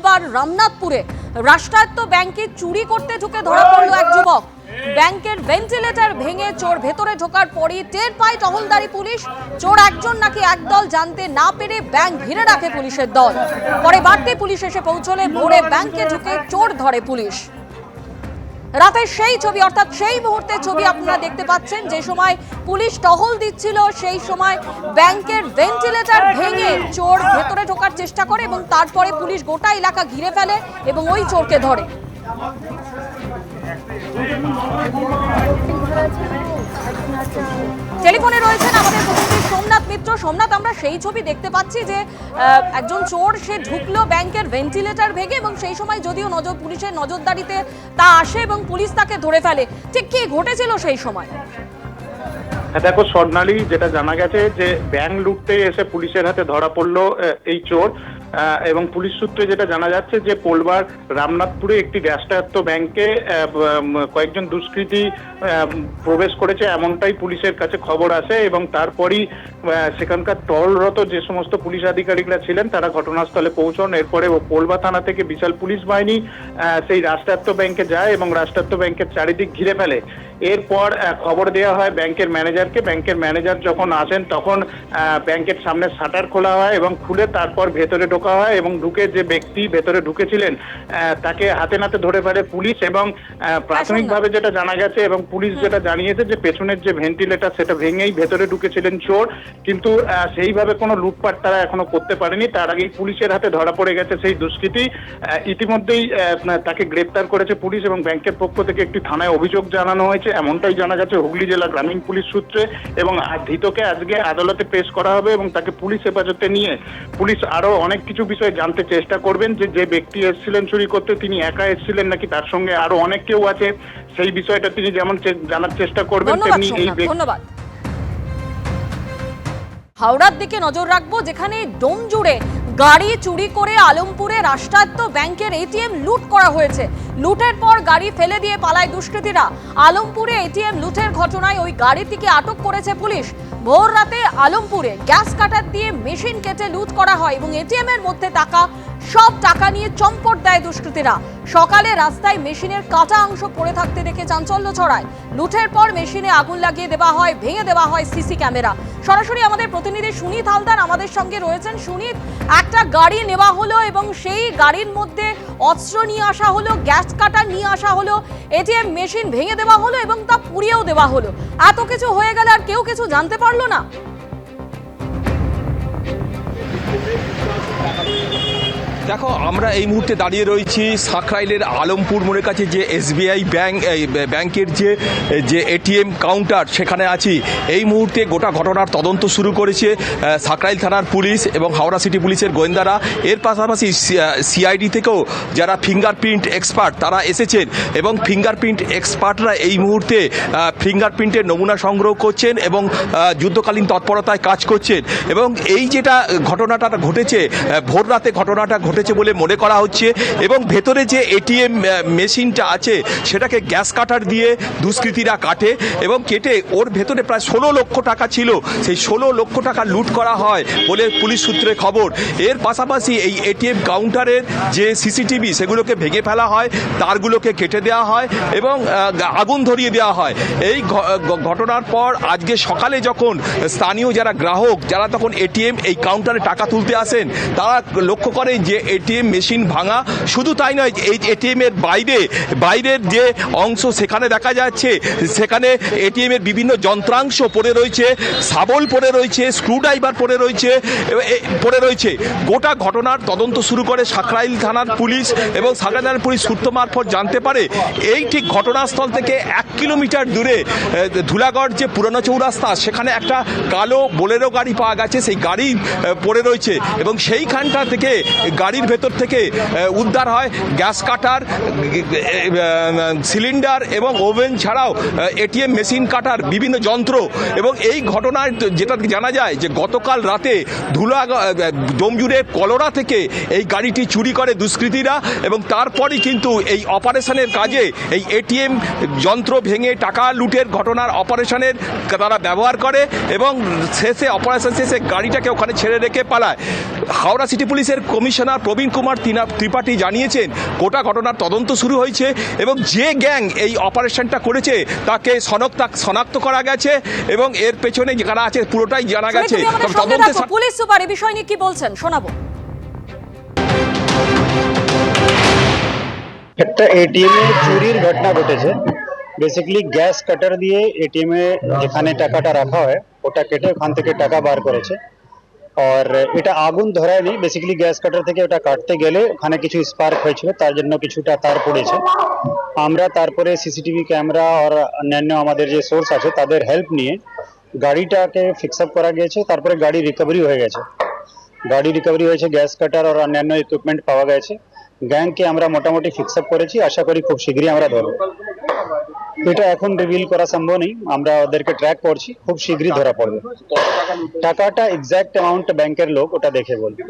মঙ্গলবার রামনাথপুরে রাষ্ট্রায়ত্ত ব্যাংকে চুরি করতে ঢুকে ধরা পড়ল এক যুবক। ব্যাংকের ভেন্টিলেটর ভেঙে চোর ভেতরে ঢোকার পরই টের পায় টহলদারি পুলিশ। চোর একজন নাকি একদল জানতে না পেরে ব্যাংক ঘিরে রাখে পুলিশের দল। পরে বাড়তি পুলিশ এসে পৌঁছলে ভোরে ব্যাংকে ঢুকে চোর ধরে পুলিশ। রাতের সেই ছবি, অর্থাৎ সেই মুহূর্তের ছবি আপনারা দেখতে পাচ্ছেন। যে সময় পুলিশ টহল দিচ্ছিল, সেই সময় ব্যাংকের ভেন্টিলেটর ভেঙে চোর ভেতরে ঢোকার চেষ্টা করে এবং তারপরে পুলিশ গোটা এলাকা ঘিরে ফেলে এবং ওই চোরকে ধরে। টেলিফোনে রয়েছেন আমাদের মিত্র, সোমনাথ, আমরা সেই ছবি দেখতে পাচ্ছি যে একজন চোর, সে ঢুকলো ব্যাংকের ভেন্টিলেটর ভেঙে এবং সেই সময় যদিও নজর, পুলিশের নজরদারিতে তা আসে এবং পুলিশ তাকে ধরে ফেলে। ঠিক কি ঘটেছিল সেই সময়? হ্যাঁ দেখো, স্বর্ণালী যেটা জানা গেছে যে ব্যাংক লুটতে এসে পুলিশের হাতে ধরা পড়ল এই চোর। এবং পুলিশ সূত্রে যেটা জানা যাচ্ছে যে পোলবার রামনাথপুরে একটি রাষ্ট্রায়ত্ত ব্যাংকে কয়েকজন দুষ্কৃতী প্রবেশ করেছে এমনটাই পুলিশের কাছে খবর আসে এবং তারপরই সেখানকার টহলরত যে সমস্ত পুলিশ আধিকারিকরা ছিলেন তারা ঘটনাস্থলে পৌঁছন। এরপরে পোলবা থানা থেকে বিশাল পুলিশ বাহিনী সেই রাষ্ট্রায়ত্ত ব্যাংকে যায় এবং রাষ্ট্রায়ত্ত ব্যাংকের চারিদিক ঘিরে ফেলে। এরপর খবর দেওয়া হয় ব্যাংকের ম্যানেজারকে। ব্যাংকের ম্যানেজার যখন আসেন তখন ব্যাংকের সামনে শাটার খোলা হয় এবং খুলে তারপর ভেতরে ঢোকা হয় এবং ঢুকে যে ব্যক্তি ভেতরে ঢুকেছিলেন তাকে হাতে নাতে ধরে ফেলে পুলিশ এবং প্রাথমিকভাবে যেটা জানা গেছে এবং পুলিশ যেটা জানিয়েছে যে পেছনের যে ভেন্টিলেটর সেটা ভেঙেই ভেতরে ঢুকেছিলেন চোর। কিন্তু সেইভাবে কোনো লুটপাট তারা এখনও করতে পারেনি। তার আগেই পুলিশের হাতে ধরা পড়ে গেছে সেই দুষ্কৃতী। ইতিমধ্যেই তাকে গ্রেপ্তার করেছে পুলিশ এবং ব্যাংকের পক্ষ থেকে একটি থানায় অভিযোগ জানানো হয়েছে। এমনটাই জানা গেছে হুগলি জেলা গ্রামীণ পুলিশ সূত্রে এবং ধৃতকে আজকে আদালতে পেশ করা হবে এবং তাকে পুলিশ হেফাজতে নিয়ে পুলিশ আরও অনেক কিছু বিষয় জানতে চেষ্টা করবেন যে যে ব্যক্তি এসেছিলেন চুরি করতে তিনি একা এসেছিলেন নাকি তার সঙ্গে আরও অনেক কেউ আছে সেই বিষয়টা তিনি যেমন জানার চেষ্টা করবেন তেমনি এই ধন্যবাদ। হাওড়ার দিকে নজর রাখব যেখানে ডোম জুড়ে গাড়ি চুরি করে আলমপুরে রাষ্ট্রায়ত্ত ব্যাংকের এটিএম লুট করা হয়েছে। লুটের পর গাড়ি ফেলে দিয়ে পালায় দুষ্কৃতীরা। আলমপুরে এটিএম লুটের ঘটনায় ওই গাড়িটিকে আটক করেছে পুলিশ। ভোর রাতে আলমপুরে গ্যাস কাটার দিয়ে মেশিন কেটে লুট করা হয় এবং এটিএম এর মধ্যে টাকা সব টাকা নিয়ে চম্পট দেয় দুষ্কৃতীরা। সকালে রাস্তায় মেশিনের কাটা অংশ পড়ে থাকতে দেখে চাঞ্চল্য ছড়ায়। লুটের পর মেশিনে আগুন লাগিয়ে দেওয়া হয়, ভেঙে দেওয়া হয় সিসি ক্যামেরা। সরাসরি আমাদের প্রতিনিধি সুনীত হালদার আমাদের সঙ্গে রয়েছেন। সুনীত, একটা গাড়ি নেওয়া হলো এবং সেই গাড়ির মধ্যে অস্ত্র নিয়ে আসা হলো, গ্যাস কাটার নিয়ে আসা হলো, এটিএম মেশিন ভেঙে দেওয়া হলো এবং তা পুড়িয়েও দেওয়া হলো। এত কিছু হয়ে গেলে আর কেউ কিছু জানতে পারল না। দেখো, আমরা এই মুহূর্তে দাঁড়িয়ে রয়েছি সাকরাইলের আলমপুর মোড়ের কাছে যে এসবিআই ব্যাংক ব্যাংকের যে যে এটিএম কাউন্টার সেখানে আছি। এই মুহূর্তে গোটা ঘটনার তদন্ত শুরু করেছে সাকরাইল থানার পুলিশ এবং হাওড়া সিটি পুলিশের গোয়েন্দারা। এর পাশাপাশি সিআইডি থেকেও যারা ফিঙ্গারপ্রিন্ট এক্সপার্ট তারা এসেছেন এবং ফিঙ্গারপ্রিন্ট এক্সপার্টরা এই মুহূর্তে ফিঙ্গারপ্রিন্টের নমুনা সংগ্রহ করছেন এবং যুদ্ধকালীন তৎপরতায় কাজ করছেন। এবং এই যেটা ঘটনাটা ঘটেছে ভোর রাতে ঘটনাটা ঘটেছে বলে মনে করা হচ্ছে এবং ভেতরে যে এটিএম মেশিনটা আছে, সেটাকে গ্যাস কাটার দিয়ে দুষ্কৃতীরা কাটে এবং কেটে ওর ভেতরে প্রায় ষোলো লক্ষ টাকা ছিল। সেই ষোলো লক্ষ টাকা লুট করা হয় বলে পুলিশ সূত্রে খবর। এর পাশাপাশি এই এটিএম কাউন্টারের যে সিসিটিভি, সেগুলোকে ভেঙে ফেলা হয়, তারগুলোকে কেটে দেওয়া হয় এবং আগুন ধরিয়ে দেওয়া হয়। এই ঘটনার পর আজকে সকালে যখন স্থানীয় যারা গ্রাহক, যারা তখন এটিএম এই কাউন্টারে টাকা তুলতে আসেন, তারা লক্ষ্য করেন যে এটিএম মেশিন ভাঙা। শুধু তাই নয়, এই এটিএম এর বাইরে, বাইরের যে অংশ সেখানে দেখা যাচ্ছে, সেখানে এটিএম এর বিভিন্ন যন্ত্রাংশ পড়ে রয়েছে, শাবল পড়ে রয়েছে, স্ক্রুড্রাইভার পড়ে রয়েছে পড়ে রয়েছে। গোটা ঘটনার তদন্ত শুরু করে সাকরাইল থানার পুলিশ এবং সাকরাইল থানার পুলিশ সূত্র মারফত জানতে পারে, এই ঠিক ঘটনাস্থল থেকে এক কিলোমিটার দূরে ধুলাগড় যে পুরনো চৌরাস্তা, সেখানে একটা কালো বোলেরো গাড়ি পাওয়া গেছে, সেই গাড়ি পড়ে রয়েছে এবং সেইখানটা থেকে গাড়ির ভেতর থেকে উদ্ধার হয়, গ্যাস কাটার সিলিন্ডার এবং ওভেন ছাড়াও এটিএম মেশিন কাটার বিভিন্ন যন্ত্র। এবং এই ঘটনায় যেটা জানা যায় যে গতকাল রাতে ধুলা ডোমজুড়ে কলোরা থেকে এই গাড়িটি চুরি করে দুষ্কৃতীরা এবং তারপরই কিন্তু এই অপারেশনের কাজে এই এটিএম যন্ত্র ভেঙে টাকা লুটের ঘটনার অপারেশনের তারা ব্যবহার করে এবং শেষে, অপারেশন শেষে গাড়িটাকে ওখানে ছেড়ে রেখে পালায়। হাওড়া সিটি পুলিশের কমিশনার প্রবীণ কুমার তিনা- ত্রিপাঠী জানিয়েছেন গোটা ঘটনার তদন্ত শুরু হয়েছে এবং যে গ্যাং এই অপারেশনটা করেছে তাকে শনাক্ত শনাক্ত করা গেছে এবং এর পেছনে যারা আছে পুরোটাই জানা গেছে। তদন্তে পুলিশ সুপার এই বিষয় নিয়ে কি বলছেন? শোনাবো। একটা এটিএম এ চুরির ঘটনা ঘটেছে। বেসিক্যালি গ্যাস কাটার দিয়ে এটিএম এ যেখানে টাকাটা রাখা হয় ওটা কেটে ওখান থেকে টাকা বার করেছে। আর এটা আগুন ধরায়নি। বেসিক্যালি গ্যাস কাটার থেকে ওটা কাটতে গেলে ওখানে কিছু স্পার্ক হয়েছিল, তার জন্য কিছুটা তার পড়েছে। আমরা তারপরে সিসিটিভি ক্যামেরা আর অন্যান্য আমাদের যে সোর্স আছে, তাদের হেল্প নিয়ে গাড়িটাকে ফিক্স আপ করা গিয়েছে তারপরে গাড়ি রিকভারি হয়ে গেছে। গাড়ি রিকভারি হয়েছে গ্যাস কাটার আর অন্যান্য ইকুইপমেন্ট পাওয়া গেছে। গ্যাংকে আমরা মোটামুটি ফিক্স আপ করেছি, আশা করি খুব শীঘ্রই আমরা ধরবো। এটা এখন রিভিল করা সম্ভব নেই। আমরা ওদেরকে ট্র্যাক করছি। খুব শীঘ্রই ধরা পড়বে। টাকাটা এক্স্যাক্ট অ্যামাউন্ট ব্যাংকের লোক ওটা দেখে বলবে।